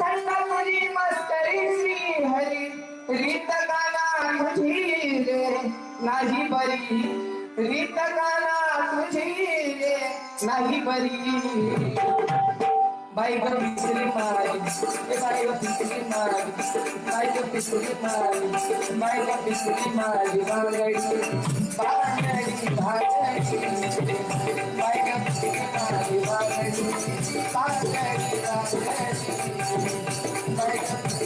थंड तुझी मस्करी श्री हरी रीत गाना तुझी रे नाही बरी। रीत गाना तुझी रे नाही बरी। बाई ग पिसली मारी बाई ग पिसली मारी बाई ग पिसली मारी बाई ग पिसली मारी बांगडी बांगडी बांगडी बाई ग पिसली मारी बांगडी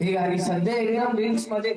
ही गाणी सध्या एकदम रील्स मध्ये